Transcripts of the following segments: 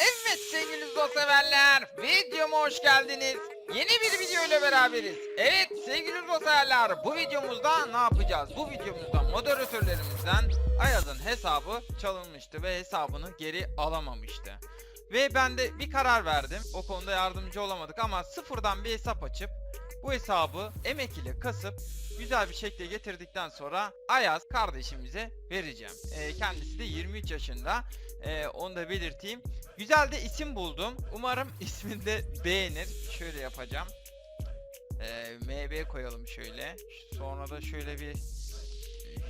Evet sevgili severler, videoma hoş geldiniz. Yeni bir video ile beraberiz. Evet sevgili severler, bu videomuzda ne yapacağız? Bu videomuzda moderatörlerimizden Ayaz'ın hesabı çalınmıştı ve hesabını geri alamamıştı. Ve ben de bir karar verdim. O konuda yardımcı olamadık ama sıfırdan bir hesap açıp bu hesabı emek ile kasıp güzel bir şekilde getirdikten sonra Ayaz kardeşimize vereceğim. Ee, kendisi de 23 yaşında. Ee, onu da belirteyim. Güzel de isim buldum. Umarım ismini de beğenir. Şöyle yapacağım. Ee, MB koyalım şöyle. Sonra da şöyle bir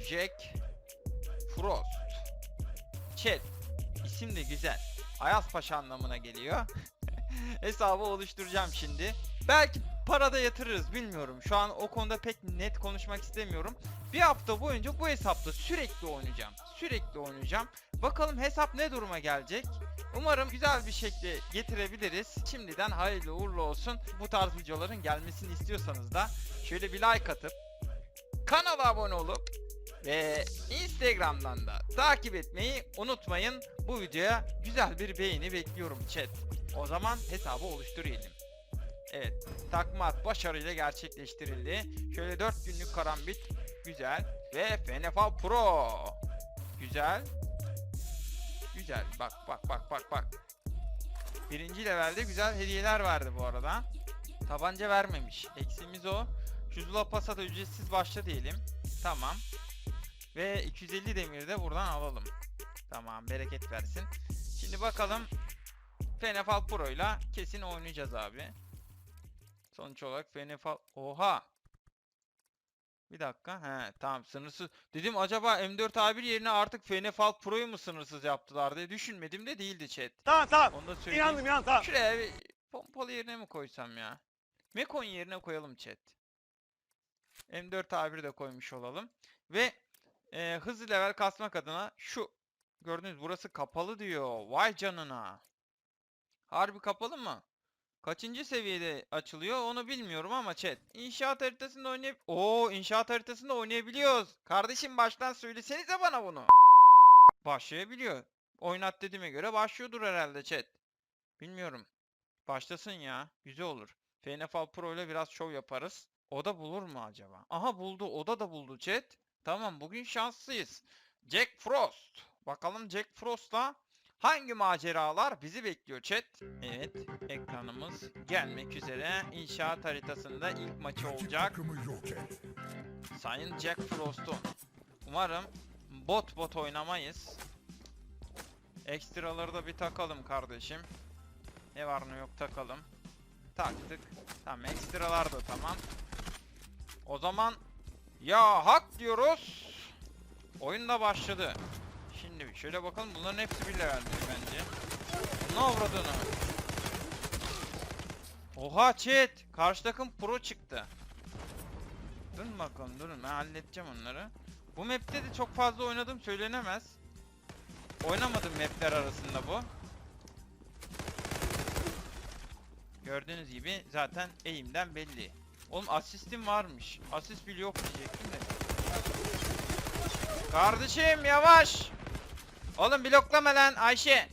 Jack Frost. Chat. İsim de güzel. Ayaz Paşa anlamına geliyor. Hesabı oluşturacağım şimdi. Belki parada yatırırız bilmiyorum. Şu an o konuda pek net konuşmak istemiyorum. Bir hafta boyunca bu hesapta sürekli oynayacağım. Sürekli oynayacağım. Bakalım hesap ne duruma gelecek. Umarım güzel bir şekilde getirebiliriz. Şimdiden hayırlı uğurlu olsun. Bu tarz videoların gelmesini istiyorsanız da şöyle bir like atıp kanala abone olup ve Instagram'dan da takip etmeyi unutmayın. Bu videoya güzel bir beğeni bekliyorum chat. O zaman hesabı oluşturayım. Evet, takma at başarıyla gerçekleştirildi. Şöyle 4 günlük karambit güzel ve FNFA Pro. Güzel. Güzel. Bak bak bak bak bak. Birinci levelde güzel hediyeler verdi bu arada. Tabanca vermemiş. Eksimiz o. Şu Zula Pasa da ücretsiz başla diyelim. Tamam. Ve 250 demir de buradan alalım. Tamam bereket versin. Şimdi bakalım Fenefal Pro ile kesin oynayacağız abi. Sonuç olarak Fenefal... Oha! Bir dakika. He tamam sınırsız. Dedim acaba M4 A1 yerine artık Fenefal Pro'yu mu sınırsız yaptılar diye düşünmedim de değildi chat. Tamam tamam. Onu da söyleyeyim. İnandım inandım tamam. Şuraya bir pompalı yerine mi koysam ya? Mekon yerine koyalım chat. M4 A1 de koymuş olalım. Ve e, hızlı level kasmak adına şu gördünüz burası kapalı diyor. Vay canına. Harbi kapalı mı? Kaçıncı seviyede açılıyor onu bilmiyorum ama chat. İnşaat haritasında oynayab... Oo inşaat haritasında oynayabiliyoruz. Kardeşim baştan söylesenize bana bunu. Başlayabiliyor. Oynat dediğime göre başlıyordur herhalde chat. Bilmiyorum. Başlasın ya. Güzel olur. FNFL Pro ile biraz şov yaparız. O da bulur mu acaba? Aha buldu. Oda da buldu chat. Tamam bugün şanslıyız. Jack Frost. Bakalım Jack Frost'la hangi maceralar bizi bekliyor chat? Evet. Ekranımız gelmek üzere. İnşaat haritasında ilk maçı olacak. Sayın Jack Frost'un. Umarım bot bot oynamayız. Ekstraları da bir takalım kardeşim. Ne var ne yok takalım. Taktık. Tamam ekstralar da tamam. O zaman ya hak diyoruz. Oyun da başladı. Şimdi şöyle bakalım bunların hepsi bir leveldir bence. Ne avradını? Oha chat. Karşı takım pro çıktı. Durun bakalım durun ben halledeceğim onları. Bu map'te de çok fazla oynadım söylenemez. Oynamadım map'ler arasında bu. Gördüğünüz gibi zaten eğimden belli. Oğlum asistim varmış. Asist bile yok diyecektim de. Kardeşim yavaş. Oğlum bloklama lan Ayşe.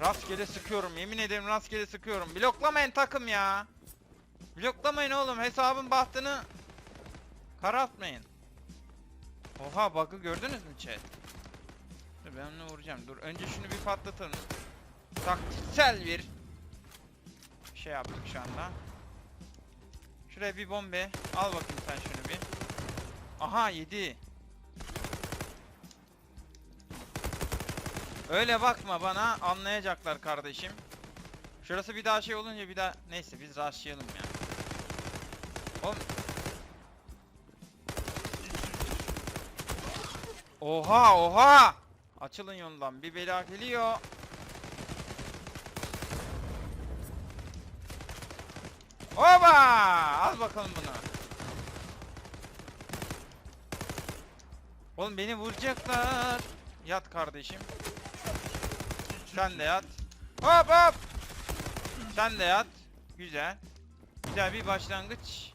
Rastgele sıkıyorum. Yemin ederim rastgele sıkıyorum. Bloklamayın takım ya. Bloklamayın oğlum. Hesabın bahtını karartmayın. Oha bug'ı gördünüz mü chat? Dur ben onu vuracağım. Dur önce şunu bir patlatalım. Taktiksel bir şey yaptık şu anda. Şuraya bir bombe. Al bakayım sen şunu bir. Aha yedi. Öyle bakma bana anlayacaklar kardeşim. Şurası bir daha şey olunca bir daha neyse biz rushlayalım ya. Oğlum. Oha oha. Açılın yoldan bir bela geliyor. Oba! Al bakalım bunu. Oğlum beni vuracaklar. Yat kardeşim. Sen de yat. Hop hop. Sen de yat. Güzel. Güzel bir başlangıç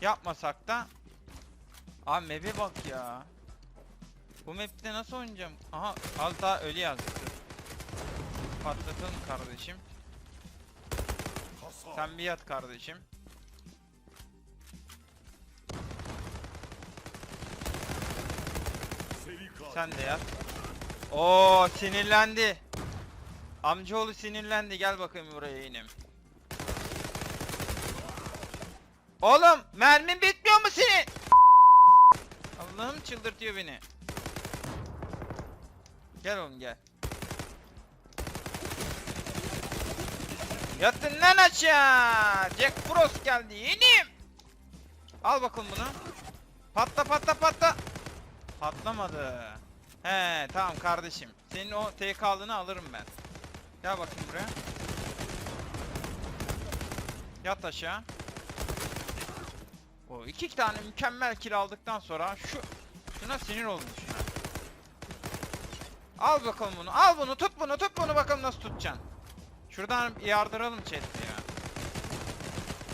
yapmasak da. Abi mebe bak ya. Bu map'te nasıl oynayacağım? Aha az daha ölü yazdı. Patlatalım kardeşim. Sen bir yat kardeşim. Sen de yat. Oo sinirlendi. Amcaoğlu sinirlendi. Gel bakayım buraya inim. Oğlum mermin bitmiyor mu senin? Allah'ım çıldırtıyor beni. Gel oğlum gel. Yatın lan aşağı. Jack Frost geldi yeğenim. Al bakalım bunu. Patla patla patla. Patlamadı. He tamam kardeşim. Senin o TK'lını alırım ben. Gel bakayım buraya. Yat aşağı. O iki tane mükemmel kill aldıktan sonra şu şuna sinir oldum. Al bakalım bunu. Al bunu. Tut bunu. Tut bunu bakalım nasıl tutacaksın. Şuradan yardıralım chat ya.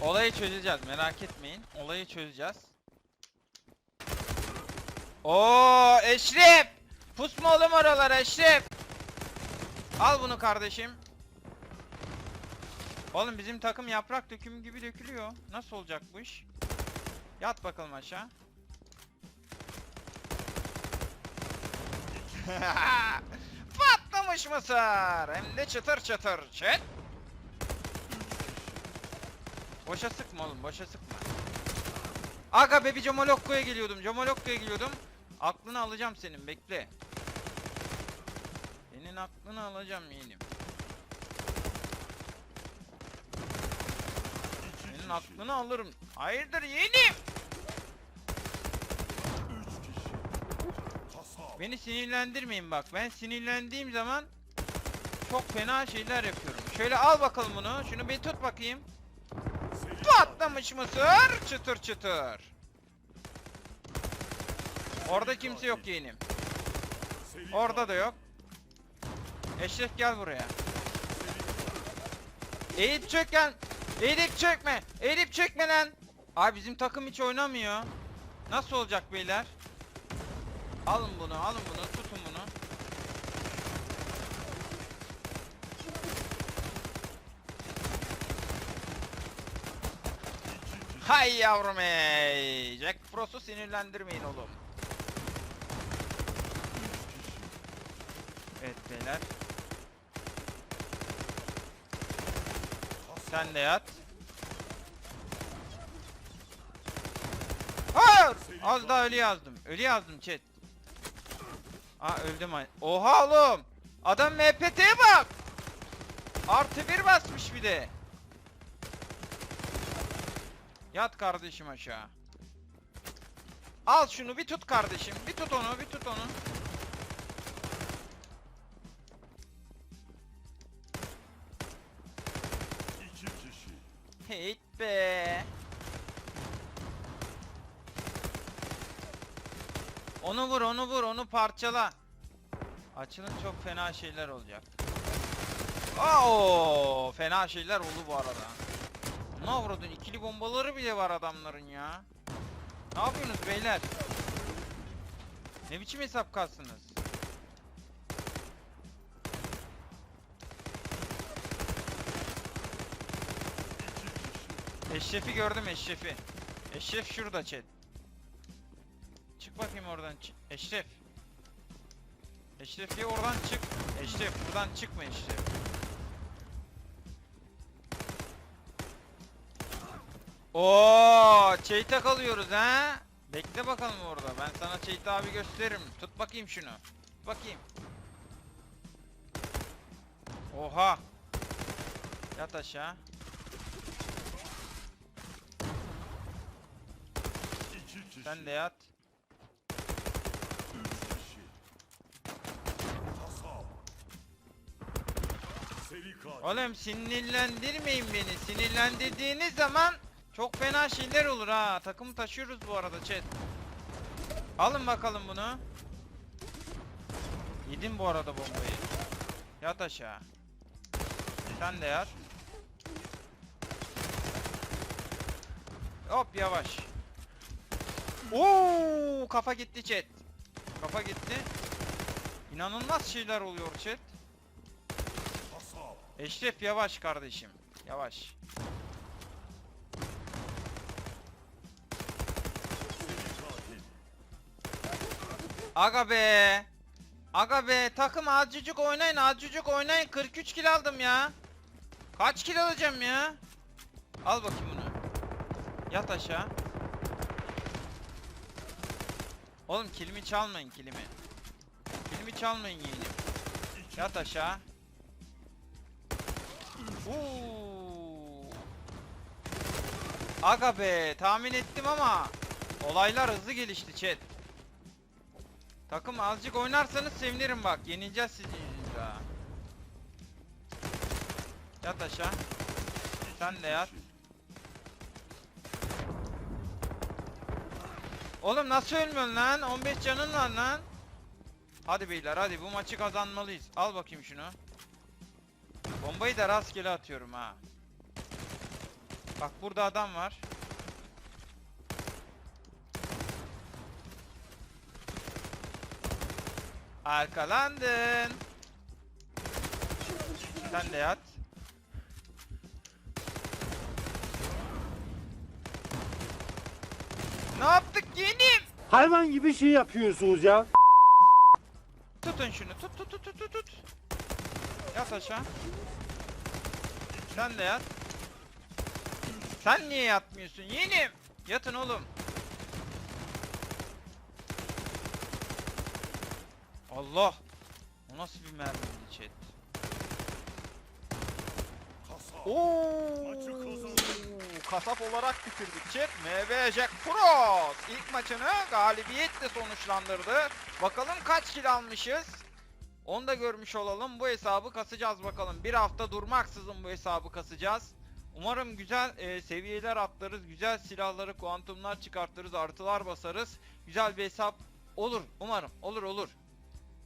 Olayı çözeceğiz. Merak etmeyin. Olayı çözeceğiz. Oo Eşref! Pusma oğlum oralara Eşref! Al bunu kardeşim. Oğlum bizim takım yaprak dökümü gibi dökülüyor. Nasıl olacak bu iş? Yat bakalım aşağı. Patlamış mısır. Hem de çıtır çıtır. Çet. Boşa sıkma oğlum boşa sıkma. Aga be bir geliyordum. Camolokko'ya geliyordum. Aklını alacağım senin bekle. Senin aklını alacağım yeğenim. Senin aklını alırım. Hayırdır yeğenim? Beni sinirlendirmeyin bak. Ben sinirlendiğim zaman çok fena şeyler yapıyorum. Şöyle al bakalım bunu. Şunu bir tut bakayım. Patlamış mısır? Çıtır çıtır. Orada kimse yok yeğenim. Orada da yok. Eşref gel buraya. Eğip çök lan. Eğilip çökme. Eğilip çökme lan. Abi bizim takım hiç oynamıyor. Nasıl olacak beyler? Alın bunu, alın bunu, tutun bunu. Hay yavrum ey. Jack Frost'u sinirlendirmeyin oğlum. Evet beyler. Sen de yat. Hayır! Az daha ölü yazdım. Ölü yazdım chat. Aa öldüm. Oha oğlum. Adam MPT'ye bak. Artı bir basmış bir de. Yat kardeşim aşağı. Al şunu bir tut kardeşim. Bir tut onu bir tut onu. Heyt be. Onu vur, onu vur, onu parçala. Açılın çok fena şeyler olacak. Oo, fena şeyler oldu bu arada. Ne avradın? İkili bombaları bile var adamların ya. Ne yapıyorsunuz beyler? Ne biçim hesap kalsınız? Eşref'i gördüm Eşref'i. Eşref şurada chat. Çık bakayım oradan. Eşref. Eşref oradan çık. Eşref buradan çıkma Eşref. Oo, çeyte kalıyoruz ha? Bekle bakalım orada. Ben sana çeyte abi gösteririm. Tut bakayım şunu. Tut bakayım. Oha. Yat aşağı. Sen de yat. Oğlum sinirlendirmeyin beni. Sinirlendirdiğiniz zaman çok fena şeyler olur ha. Takımı taşıyoruz bu arada chat. Alın bakalım bunu. Yedim bu arada bombayı. Yat aşağı. Sen de yat. Hop yavaş. Oo kafa gitti chat. Kafa gitti. İnanılmaz şeyler oluyor chat. Eşref yavaş kardeşim. Yavaş. Aga be. Aga be takım azıcık oynayın azıcık oynayın 43 kill aldım ya. Kaç kill alacağım ya? Al bakayım bunu. Yat aşağı. Oğlum kilimi çalmayın kilimi. Kilimi çalmayın yeğenim. Yat aşağı. Uuu. Aga be tahmin ettim ama olaylar hızlı gelişti chat. Takım azıcık oynarsanız sevinirim bak. Yenileceğiz sizin yüzünüzden. ha. Yat aşağı. Sen de yat. Oğlum nasıl ölmüyorsun lan? 15 canın var lan. Hadi beyler hadi bu maçı kazanmalıyız. Al bakayım şunu. Bombayı da rastgele atıyorum ha. Bak burada adam var. Arkalandın. Sen de yat. Ne yaptık yeğenim? Hayvan gibi şey yapıyorsunuz ya. Tutun şunu. Tut tut tut tut tut. Yat aşağı. Sen de yat. Sen niye yatmıyorsun yeğenim? Yatın oğlum. Allah. O nasıl bir mermiydi chat? Oo. Kasap olarak bitirdik chat. MB Jack Pro ilk maçını galibiyetle sonuçlandırdı. Bakalım kaç kill almışız? Onu da görmüş olalım. Bu hesabı kasacağız bakalım. Bir hafta durmaksızın bu hesabı kasacağız. Umarım güzel e, seviyeler atlarız. Güzel silahları, kuantumlar çıkartırız. Artılar basarız. Güzel bir hesap olur. Umarım. Olur olur.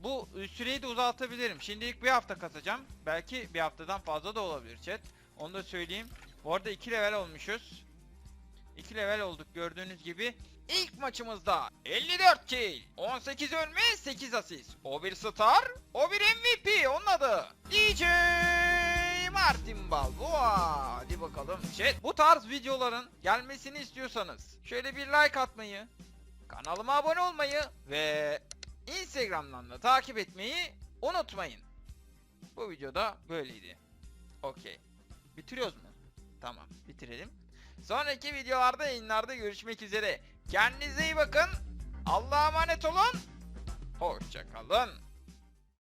Bu e, süreyi de uzatabilirim. Şimdilik bir hafta kasacağım. Belki bir haftadan fazla da olabilir chat. Onu da söyleyeyim. Bu arada 2 level olmuşuz. 2 level olduk gördüğünüz gibi. İlk maçımızda 54 kill, 18 ölme, 8 asist. O bir star, o bir MVP. Onun adı DJ Martin Balboa. Hadi bakalım. Chat, bu tarz videoların gelmesini istiyorsanız şöyle bir like atmayı, kanalıma abone olmayı ve Instagram'dan da takip etmeyi unutmayın. Bu videoda böyleydi. Okey. Bitiriyoruz mu? Tamam, bitirelim. Sonraki videolarda yayınlarda görüşmek üzere. Kendinize iyi bakın. Allah'a emanet olun. Hoşçakalın.